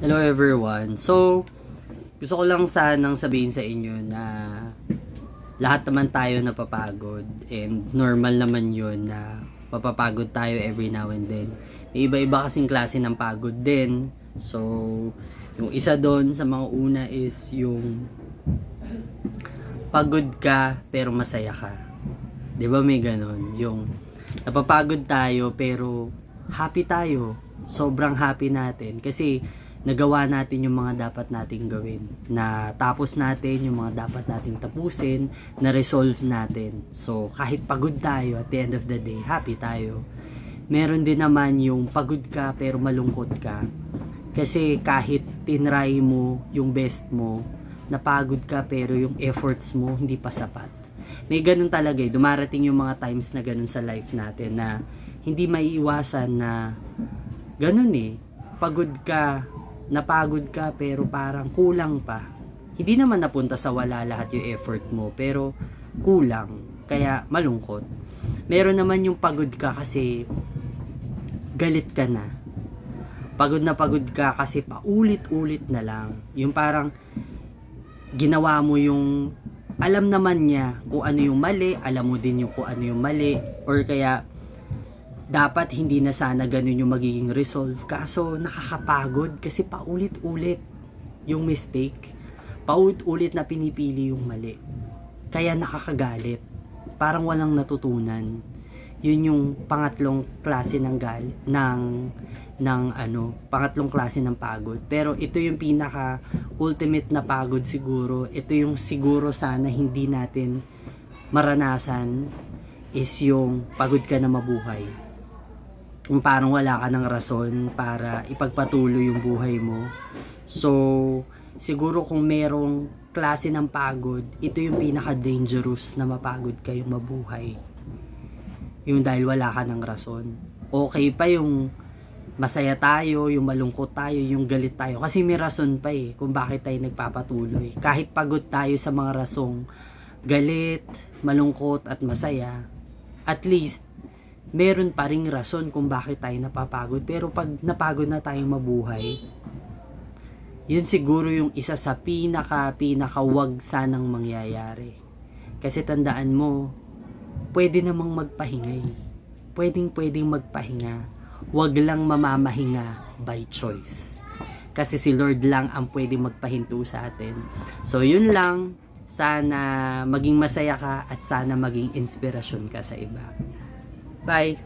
Hello everyone. So, gusto ko lang sanang sabihin sa inyo na lahat naman tayo napapagod and normal naman yun na mapapagod tayo every now and then. May iba-iba kasing klase ng pagod din. So, yung isa doon sa mga una is yung pagod ka pero masaya ka. 'Di ba may ganon? Yung napapagod tayo pero happy tayo. Sobrang happy natin kasi nagawa natin yung mga dapat nating gawin. Na tapos natin yung mga dapat nating tapusin, na resolve natin. So kahit pagod tayo at the end of the day, happy tayo. Meron din naman yung pagod ka pero malungkot ka. Kasi kahit tinry mo yung best mo, napagod ka pero yung efforts mo hindi pa sapat. May ganun talaga eh. Dumarating yung mga times na ganun sa life natin na hindi maiiwasan na ganun eh. Pagod ka, napagod ka pero parang kulang pa. Hindi naman napunta sa wala lahat yung effort mo pero kulang. Kaya malungkot. Meron naman yung pagod ka kasi galit ka na. Pagod na pagod ka kasi paulit-ulit na lang. Yung parang ginawa mo yung alam naman niya kung ano yung mali, alam mo din yung kung ano yung mali, or kaya dapat hindi na sana ganun yung magiging resolve. Kaso nakakapagod kasi paulit-ulit yung mistake. Paulit-ulit na pinipili yung mali. Kaya nakakagalit. Parang walang natutunan. Yun yung pangatlong klase ng gal ng ng ano, pangatlong klase ng pagod. Pero ito yung pinaka ultimate na pagod siguro. Ito yung siguro sana hindi natin maranasan is yung pagod ka na mabuhay kung parang wala ka ng rason para ipagpatuloy yung buhay mo. So, siguro kung merong klase ng pagod, ito yung pinaka-dangerous na mapagod kayong mabuhay. Yung dahil wala ka ng rason. Okay pa yung masaya tayo, yung malungkot tayo, yung galit tayo. Kasi may rason pa eh kung bakit tayo nagpapatuloy. Kahit pagod tayo sa mga rasong galit, malungkot at masaya, at least meron pa ring rason kung bakit tayo napapagod. Pero pag napagod na tayong mabuhay, yun siguro yung isa sa pinaka, pinaka wag sanang mangyayari. Kasi tandaan mo, pwede namang magpahingay. Pwedeng pwedeng magpahinga. Wag lang mamamahinga by choice. Kasi si Lord lang ang pwedeng magpahinto sa atin. So yun lang, sana maging masaya ka at sana maging inspirasyon ka sa iba. Bye!